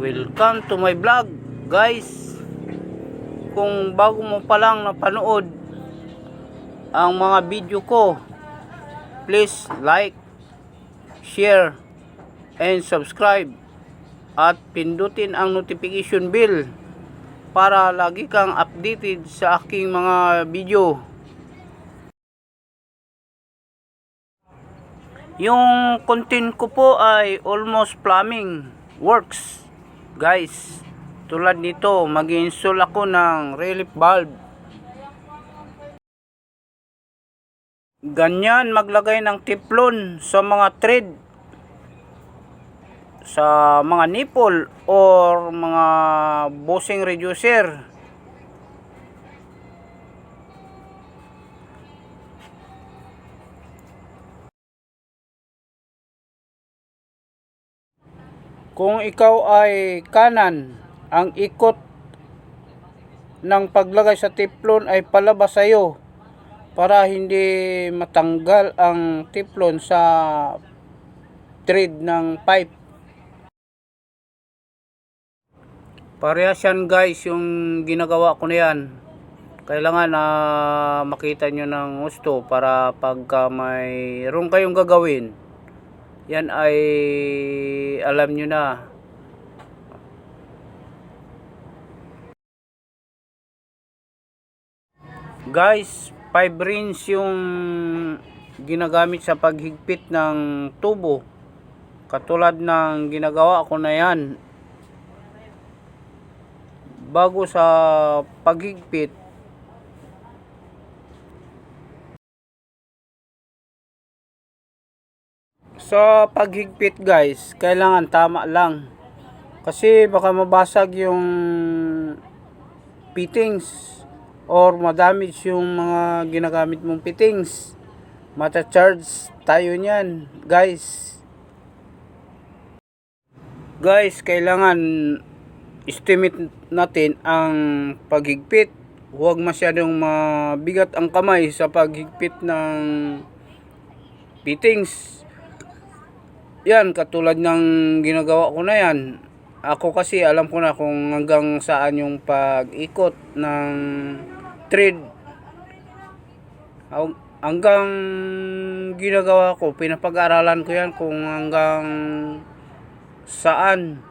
Welcome to my vlog guys. Kung bago mo pa lang napanood ang mga video ko Please like, share, and subscribe. At pindutin ang notification bell para lagi kang updated sa aking mga video. Yung content ko po ay almost plumbing works. Guys, tulad nito, mag-install ako ng relief valve. Ganyan maglagay ng teflon sa mga thread sa mga nipple or mga bushing reducer. Kung ikaw ay kanan, ang ikot ng paglagay sa teflon ay palabas sa iyo para hindi matanggal ang teflon sa thread ng pipe. Parehas yan guys yung ginagawa ko na yan. Kailangan na makita nyo ng gusto para pagka mayroon kayong gagawin yan ay alam nyo na. Guys 5 rings yung ginagamit sa paghigpit ng tubo. Katulad ng ginagawa ko na yan. Bago sa paghigpit Sa paghigpit guys, kailangan tama lang. Kasi baka mabasag yung fittings or madamage yung mga ginagamit mong fittings. Mata-charge tayo niyan, guys. Guys, kailangan estimate natin ang paghigpit. Huwag masyadong mabigat ang kamay sa paghigpit ng fittings yan, katulad ng ginagawa ko na yan. Ako kasi alam ko na kung hanggang saan yung pag-ikot ng. Hang- Hanggang ginagawa ko, pinapag-aralan ko yan kung hanggang saan.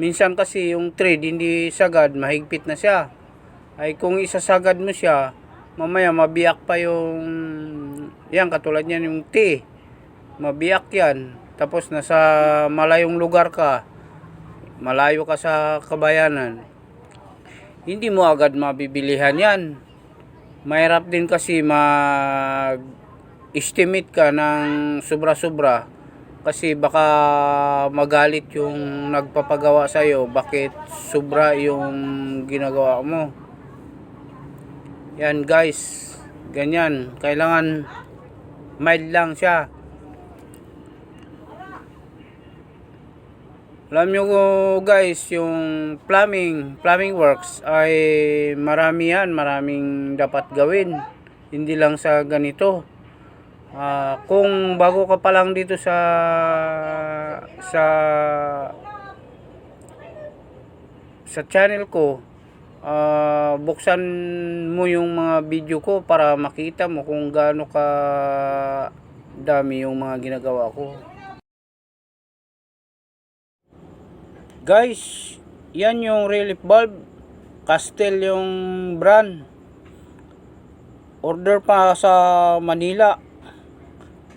Minsan kasi yung thread hindi sagad, mahigpit na siya. Ay kung isasagad mo siya, mamaya mabiyak pa yung yan katulad yan yung T. Mabiyak yan. Tapos nasa malayong lugar ka, malayo ka sa kabayanan, hindi mo agad mabibilihan yan. Mahirap din kasi mag-estimate ka ng sobra-sobra kasi baka magalit yung nagpapagawa sa'yo bakit sobra yung ginagawa mo. Yan guys, ganyan. Kailangan mild lang siya. Alam nyo guys, yung plumbing, plumbing works ay marami yan, maraming dapat gawin. Hindi lang sa ganito. Ah, kung bago ka pa lang dito sa sa sa channel ko, ah, buksan mo yung mga video ko para makita mo kung gaano ka dami yung mga ginagawa ko. Guys, yan yung relief valve. Castel yung brand. Order pa sa Manila.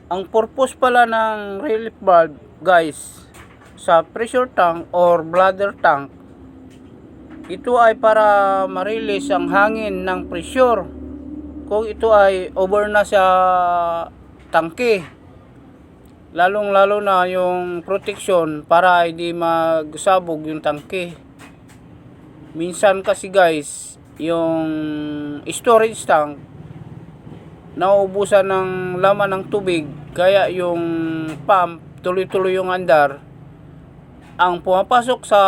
Ang purpose pala ng relief valve, guys, sa pressure tank or bladder tank, ito ay para ma-release ang hangin ng pressure. Kung ito ay over na sa tangke lalong lalo na yung protection para hindi magsabog yung tangke. Minsan kasi guys yung storage tank nauubusan ng laman ng tubig kaya yung pump tuloy-tuloy yung andar. Ang pumapasok sa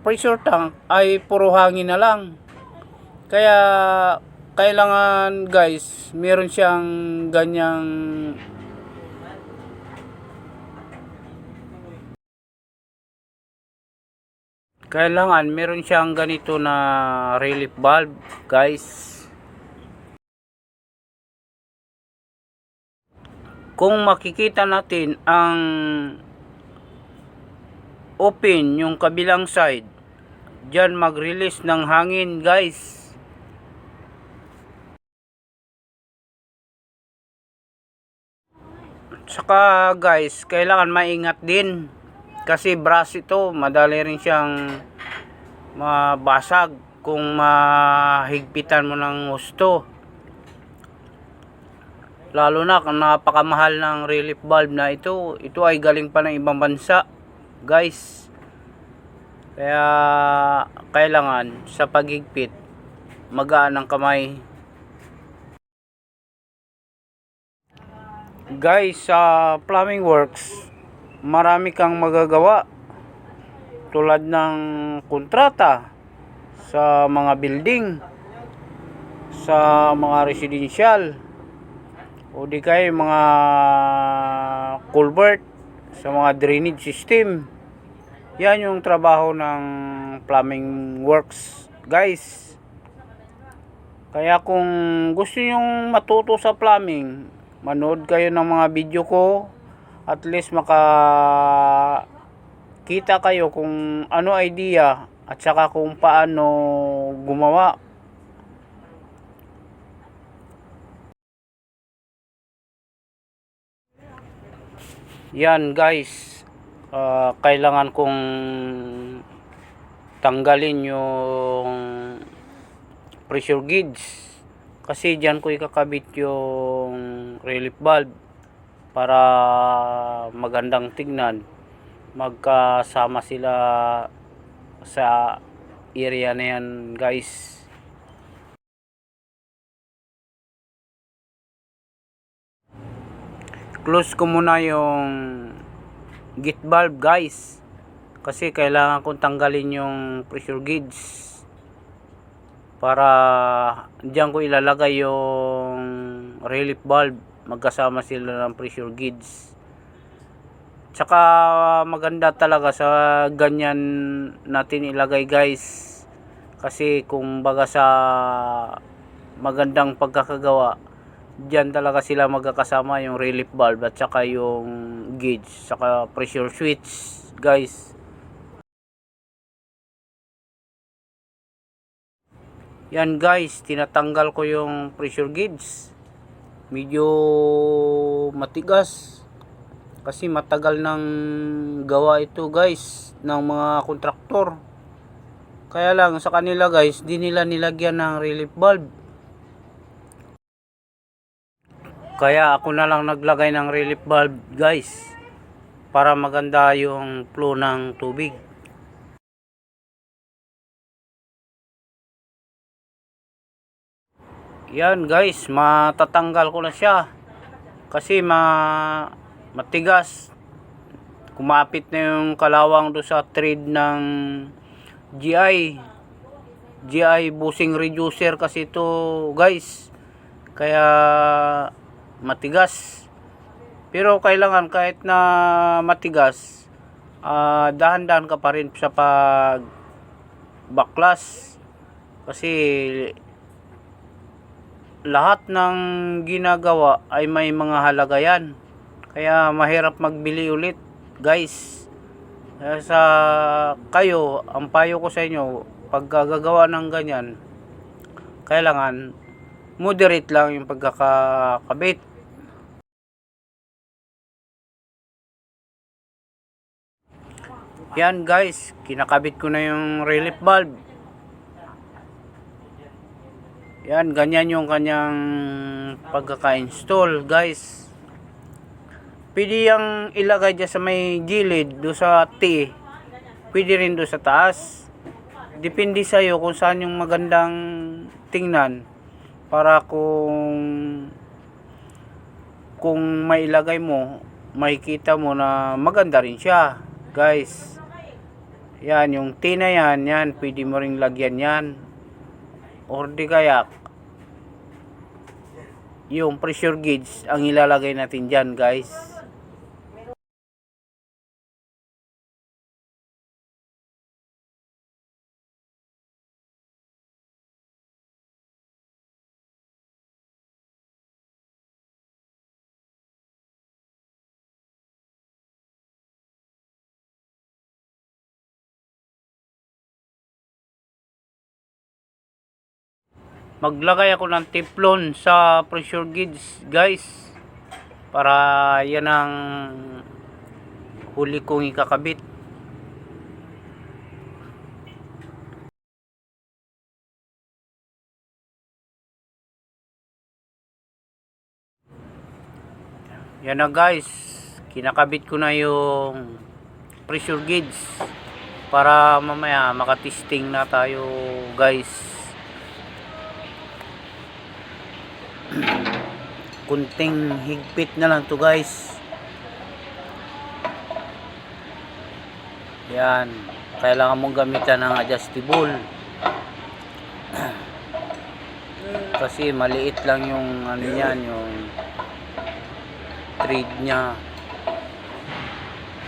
pressure tank ay puro hangin na lang. Kaya kailangan guys meron siyang ganyang kailangan meron siyang ganito na relief valve guys kung makikita natin ang open yung kabilang side dyan mag-release ng hangin guys Saka guys, kailangan maingat din. Kasi brass ito, madali rin siyang mabasag kung mahigpitan mo ng gusto. Lalo na kung napakamahal ng relief valve na ito. Ito ay galing pa ng ibang bansa. Guys. Kaya kailangan sa paghigpit magaan ang kamay. Guys, sa plumbing works, marami kang magagawa. Tulad ng kontrata sa mga building, sa mga residential, o di kaya mga culvert, sa mga drainage system. Yan yung trabaho ng plumbing works, guys. Kaya kung gusto nyong matuto sa plumbing, manood kayo ng mga video ko at least maka kita kayo kung ano idea at saka kung paano gumawa. Yan guys. Ah, kailangan kong tanggalin yung pressure gauge. Kasi dyan ko ikakabit yung relief valve para magandang tignan. Magkasama sila sa area na yan guys. Close ko muna yung gate valve guys. Kasi kailangan kong tanggalin yung pressure gauge. Para diyan ko ilalagay yung relief valve magkasama sila ng pressure gauge tsaka maganda talaga sa ganyan natin ilagay guys. Kasi kung baga sa magandang pagkakagawa diyan talaga sila magkakasama yung relief valve at saka yung gauge saka pressure switch guys. Yan guys tinatanggal ko yung pressure gauge medyo matigas. Kasi matagal nang gawa ito guys ng mga kontraktor. Kaya lang sa kanila guys di nila nilagyan ng relief valve. Kaya ako na lang naglagay ng relief valve guys para maganda yung flow ng tubig. Yan guys, matatanggal ko na siya. Kasi ma matigas. Kumapit na yung kalawang do sa thread ng GI. GI bushing reducer kasi ito guys. Kaya matigas. Pero kailangan kahit na matigas, ah, dahan-dahan ka pa rin sa pag baklas. Kasi lahat ng ginagawa ay may mga halaga yan. Kaya mahirap magbili ulit, guys. Kaya sa kayo, ang payo ko sa inyo, pag gagawa ng ganyan, kailangan moderate lang yung pagkakakabit. Yan guys, kinakabit ko na yung relief valve. Yan, ganyan yung kanyang pagkaka-install guys. Pwede yung ilagay dyan sa may gilid, do sa T. Pwede rin do sa taas. Depende sa'yo kung saan yung magandang tingnan para kung kung mailagay mo makikita mo na maganda rin siya guys yan yung T na yan yan pwede mo ring lagyan yan or di kaya yung pressure gauge ang ilalagay natin dyan guys maglagay ako ng teflon sa pressure gauge guys. Para yan ang huli kong ikakabit. Yan na guys. Kinakabit ko na yung pressure gauge. Para mamaya makatesting na tayo guys kunting higpit na lang to guys. Yan. Kailangan mong gamitan ng adjustable. Kasi maliit lang yung ano yan yung thread nya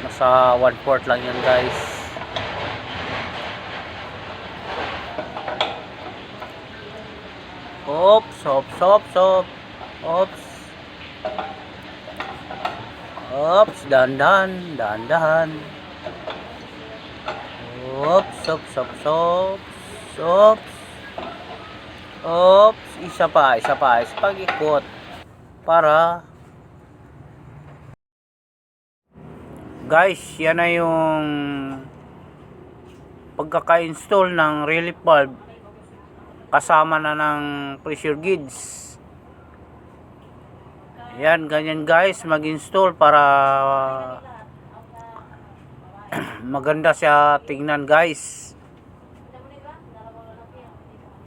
nasa 1 fourth lang yan guys Oops, oops, oops, oops. Oops. Oops, dahan-dahan, dahan-dahan. Oops, oops, oops, oops. Oops. Oops, isa pa, isa pa, isa pag-ikot. Para Guys, yan na yung pagkaka-install ng relief valve kasama na ng pressure gauge. Yan ganyan guys mag install para maganda siya tingnan guys